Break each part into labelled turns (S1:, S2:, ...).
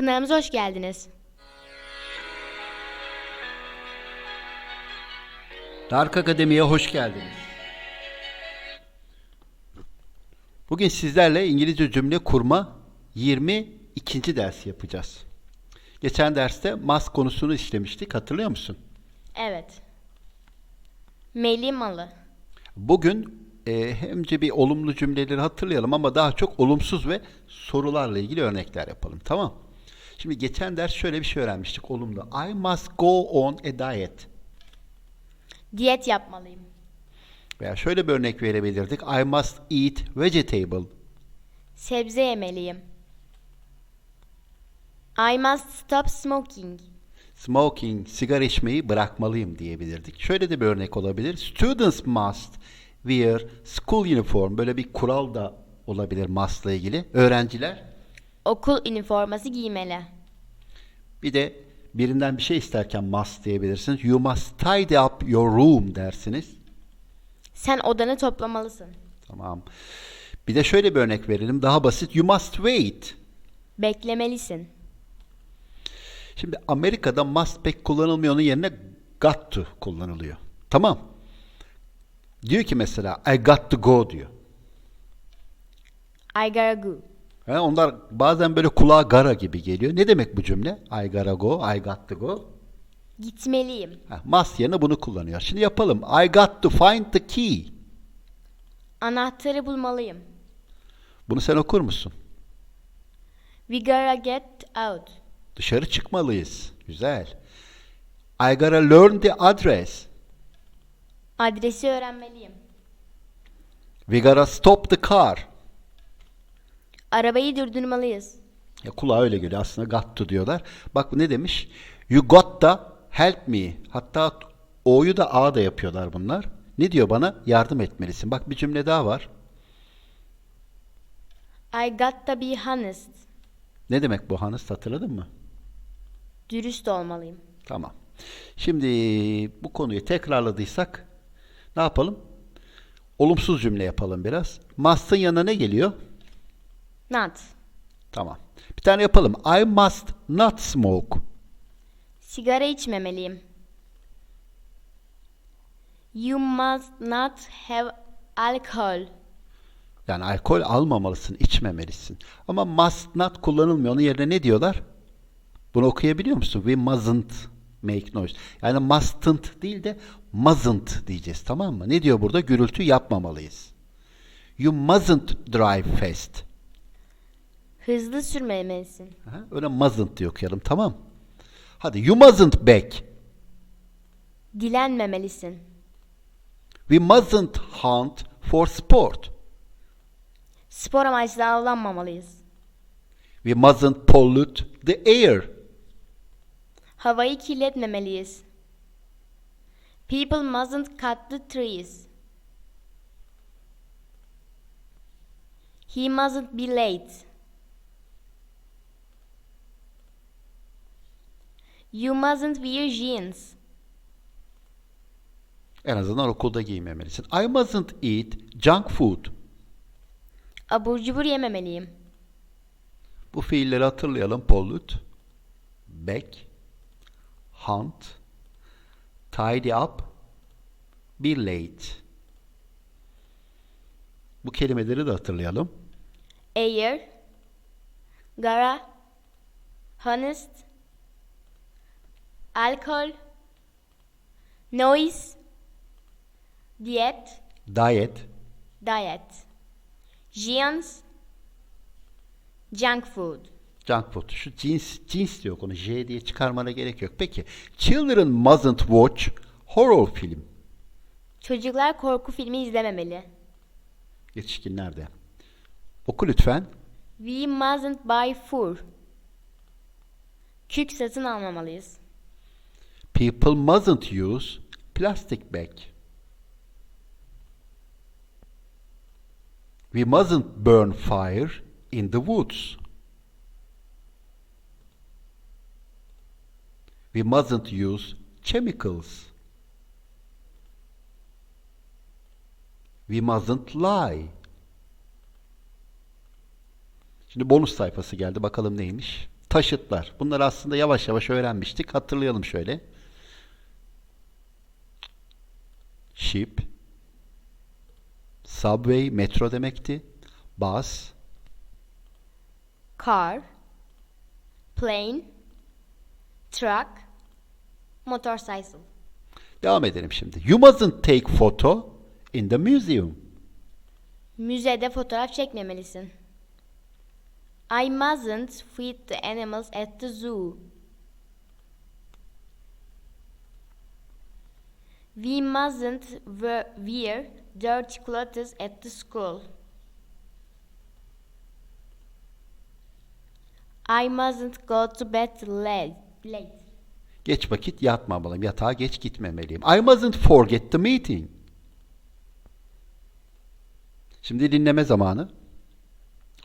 S1: Kanalımıza hoş geldiniz.
S2: Dark Akademi'ye hoş geldiniz. Bugün sizlerle İngilizce cümle kurma 22. ders yapacağız. Geçen derste must konusunu işlemiştik, hatırlıyor musun?
S1: Evet. Meli malı.
S2: Bugün e, hemce bir olumlu cümleleri hatırlayalım ama daha çok olumsuz ve sorularla ilgili örnekler yapalım, tamam? Şimdi geçen ders şöyle bir şey öğrenmiştik olumlu. I must go on a diet.
S1: Diyet yapmalıyım.
S2: Veya şöyle bir örnek verebilirdik. I must eat vegetable.
S1: Sebze yemeliyim. I must stop smoking.
S2: Smoking, sigara içmeyi bırakmalıyım diyebilirdik. Şöyle de bir örnek olabilir. Students must wear school uniform. Böyle bir kural da olabilir must'la ilgili. Öğrenciler
S1: Okul üniforması giymeli.
S2: bir de birinden bir şey isterken must diyebilirsiniz. You must tidy up your room dersiniz.
S1: Sen odanı toplamalısın.
S2: Tamam. Bir de şöyle bir örnek verelim. Daha basit. You must wait.
S1: Beklemelisin.
S2: Şimdi Amerika'da must pek kullanılmıyor. Onun yerine got to kullanılıyor. Tamam. Diyor ki mesela I got to go diyor.
S1: I gotta go.
S2: He, onlar bazen böyle kulağa gara gibi geliyor. Ne demek bu cümle? I gotta go, I got to go.
S1: Gitmeliyim.
S2: Ha, must yerine bunu kullanıyor. Şimdi yapalım. I got to find the key.
S1: Anahtarı bulmalıyım.
S2: Bunu sen okur musun?
S1: We gotta get out.
S2: Dışarı çıkmalıyız. Güzel. I gotta learn the address.
S1: Adresi öğrenmeliyim.
S2: We gotta stop the car.
S1: Arabayı durdurmalıyız.
S2: Ya kulağa öyle geliyor. Aslında got to diyorlar. Bak ne demiş? You got da help me. Hatta O'yu da A da yapıyorlar bunlar. Ne diyor bana? Yardım etmelisin. Bak bir cümle daha var.
S1: I got to be honest.
S2: Ne demek bu Hannes hatırladın mı?
S1: Dürüst olmalıyım.
S2: Tamam. Şimdi bu konuyu tekrarladıysak ne yapalım? Olumsuz cümle yapalım biraz. Must'ın yanına ne geliyor?
S1: Not.
S2: Tamam. Bir tane yapalım. I must not smoke.
S1: Sigara içmemeliyim. You must not have alcohol.
S2: Yani alkol almamalısın, içmemelisin. Ama must not kullanılmıyor. Onun yerine ne diyorlar? Bunu okuyabiliyor musun? We mustn't make noise. Yani mustn't değil de mustn't diyeceğiz tamam mı? Ne diyor burada? Gürültü yapmamalıyız. You mustn't drive fast.
S1: Hızlı sürmemelisin.
S2: Aha, öyle mustn't diye okuyalım tamam. Hadi you mustn't beg.
S1: Dilenmemelisin.
S2: We mustn't hunt for sport.
S1: Spor amaçlı avlanmamalıyız.
S2: We mustn't pollute the air.
S1: Havayı kirletmemeliyiz. People mustn't cut the trees. He mustn't be late. You mustn't wear jeans.
S2: En azından okulda giymemelisin. I mustn't eat junk food.
S1: Abur cubur yememeliyim.
S2: Bu fiilleri hatırlayalım. Pollute, beg, hunt, tidy up, be late. Bu kelimeleri de hatırlayalım.
S1: Air, gara, honest, alkol, noise, diyet,
S2: Diet,
S1: diet, jeans, junk food.
S2: junk food. Şu cins, cins diyor konu. J diye çıkarmana gerek yok. Peki, children mustn't watch horror film.
S1: Çocuklar korku filmi izlememeli.
S2: Yetişkinler de. Oku lütfen.
S1: We mustn't buy fur. Kük satın almamalıyız.
S2: People mustn't use plastic bag. We mustn't burn fire in the woods. We mustn't use chemicals. We mustn't lie. Şimdi bonus sayfası geldi. Bakalım neymiş? Taşıtlar. Bunları aslında yavaş yavaş öğrenmiştik. Hatırlayalım şöyle. Ship. Subway, metro demekti. Bus.
S1: Car. Plane. Truck. Motorcycle.
S2: Devam edelim şimdi. You mustn't take photo in the museum.
S1: Müzede fotoğraf çekmemelisin. I mustn't feed the animals at the zoo. We mustn't we- wear dirty clothes at the school. I mustn't go to bed late. late.
S2: Geç vakit yatmamalıyım. Yatağa geç gitmemeliyim. I mustn't forget the meeting. Şimdi dinleme zamanı.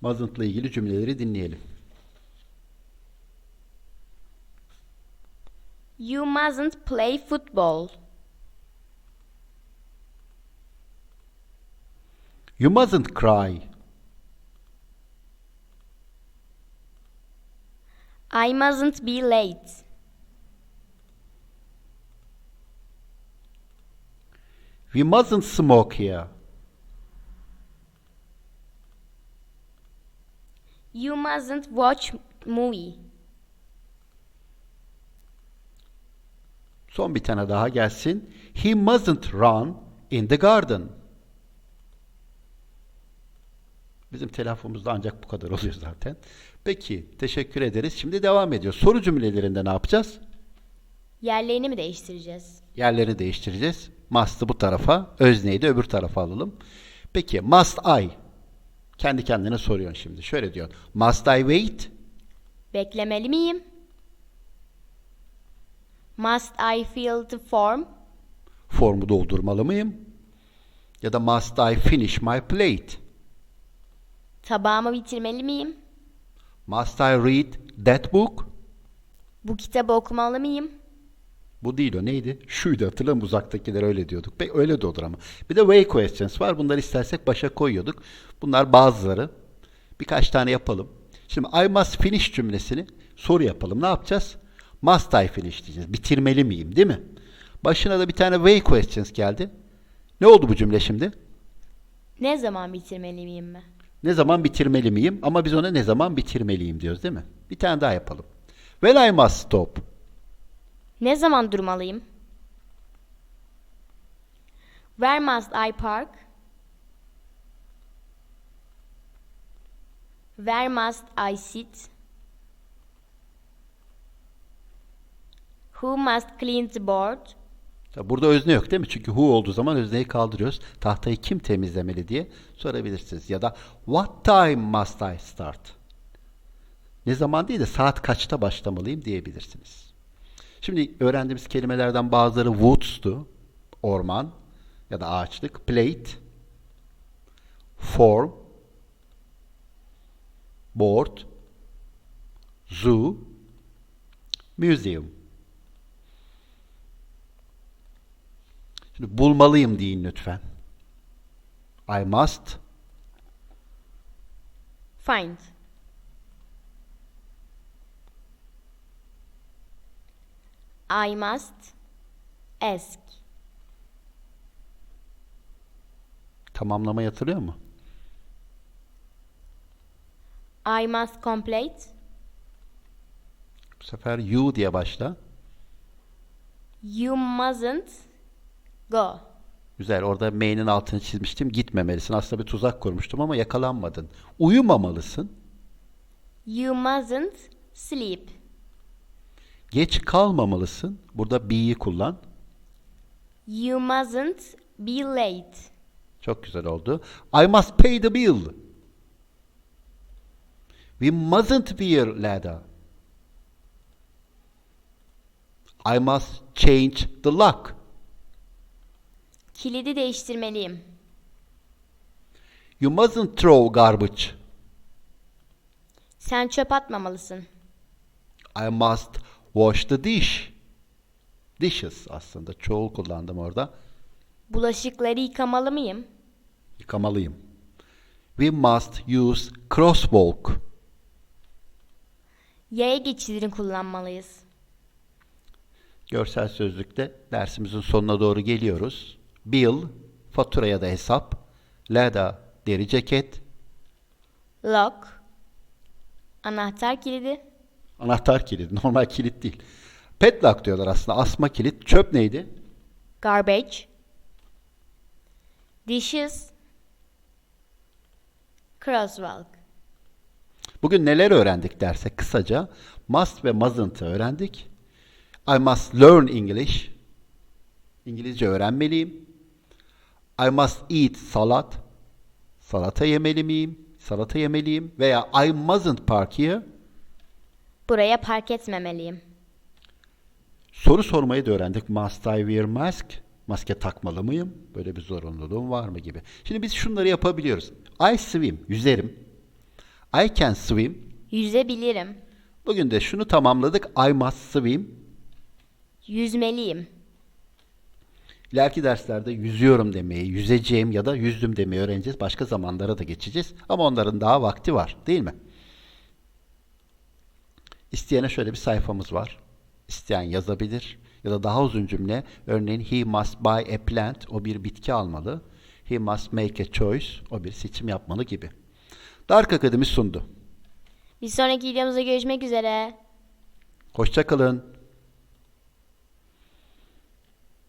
S2: Mustn'tla ilgili cümleleri dinleyelim.
S1: You mustn't play football.
S2: You mustn't cry.
S1: I mustn't be late.
S2: We mustn't smoke here.
S1: You mustn't watch movie.
S2: Son bir tane daha gelsin. He mustn't run in the garden. Bizim telaffuzumuzda ancak bu kadar oluyor zaten. Peki, teşekkür ederiz. Şimdi devam ediyor. Soru cümlelerinde ne yapacağız?
S1: Yerlerini mi değiştireceğiz?
S2: Yerlerini değiştireceğiz. Must'ı bu tarafa, özneyi de öbür tarafa alalım. Peki, must I? Kendi kendine soruyorsun şimdi. Şöyle diyorsun. Must I wait?
S1: Beklemeli miyim? Must I fill the form?
S2: Formu doldurmalı mıyım? Ya da must I finish my plate?
S1: Tabağımı bitirmeli miyim?
S2: Must I read that book?
S1: Bu kitabı okumalı mıyım?
S2: Bu değil o neydi? Şuydu hatırla mı? Uzaktakiler öyle diyorduk. Pek öyle de olur ama. Bir de way questions var. Bunları istersek başa koyuyorduk. Bunlar bazıları. Birkaç tane yapalım. Şimdi I must finish cümlesini soru yapalım. Ne yapacağız? Must I finish diyeceğiz. Bitirmeli miyim değil mi? Başına da bir tane way questions geldi. Ne oldu bu cümle şimdi?
S1: Ne zaman bitirmeli miyim mi?
S2: Ne zaman bitirmeli miyim? Ama biz ona ne zaman bitirmeliyim diyoruz değil mi? Bir tane daha yapalım. When I must stop.
S1: Ne zaman durmalıyım? Where must I park? Where must I sit? Who must clean the board?
S2: Burada özne yok değil mi? Çünkü who olduğu zaman özneyi kaldırıyoruz. Tahtayı kim temizlemeli diye sorabilirsiniz. Ya da what time must I start? Ne zaman değil de saat kaçta başlamalıyım diyebilirsiniz. Şimdi öğrendiğimiz kelimelerden bazıları woods'tu. Orman ya da ağaçlık. Plate, form, board, zoo, museum. Şimdi bulmalıyım deyin lütfen. I must
S1: Find. I must ask.
S2: tamamlama yatırıyor mu?
S1: I must complete.
S2: Bu sefer you diye başla.
S1: You mustn't go.
S2: Güzel. Orada M'nin altını çizmiştim. Gitmemelisin. Aslında bir tuzak kurmuştum ama yakalanmadın. Uyumamalısın.
S1: You mustn't sleep.
S2: Geç kalmamalısın. Burada be'yi kullan.
S1: You mustn't be late.
S2: Çok güzel oldu. I must pay the bill. We mustn't wear leather. I must change the lock.
S1: Kilidi değiştirmeliyim.
S2: You mustn't throw garbage.
S1: Sen çöp atmamalısın.
S2: I must wash the dish. Dishes aslında çoğul kullandım orada.
S1: Bulaşıkları yıkamalı mıyım?
S2: Yıkamalıyım. We must use crosswalk.
S1: Yaya geçidini kullanmalıyız.
S2: Görsel sözlükte dersimizin sonuna doğru geliyoruz. Bill, fatura ya da hesap. Lada, deri ceket.
S1: Lock, anahtar kilidi.
S2: Anahtar kilidi, normal kilit değil. Padlock diyorlar aslında, asma kilit. Çöp neydi?
S1: Garbage. Dishes. Crosswalk.
S2: Bugün neler öğrendik derse kısaca must ve mustn't'ı öğrendik. I must learn English. İngilizce öğrenmeliyim. I must eat salat. Salata yemeli miyim? Salata yemeliyim. Veya I mustn't park here.
S1: Buraya park etmemeliyim.
S2: Soru sormayı da öğrendik. Must I wear mask? Maske takmalı mıyım? Böyle bir zorunluluğum var mı gibi. Şimdi biz şunları yapabiliyoruz. I swim, yüzerim. I can swim.
S1: Yüzebilirim.
S2: Bugün de şunu tamamladık. I must swim.
S1: Yüzmeliyim.
S2: İleriki derslerde yüzüyorum demeyi, yüzeceğim ya da yüzdüm demeyi öğreneceğiz. Başka zamanlara da geçeceğiz. Ama onların daha vakti var, değil mi? İsteyene şöyle bir sayfamız var. İsteyen yazabilir. Ya da daha uzun cümle. Örneğin he must buy a plant. O bir bitki almalı. He must make a choice. O bir seçim yapmalı gibi. Dark Akademi sundu.
S1: Bir sonraki videomuzda görüşmek üzere.
S2: Hoşçakalın.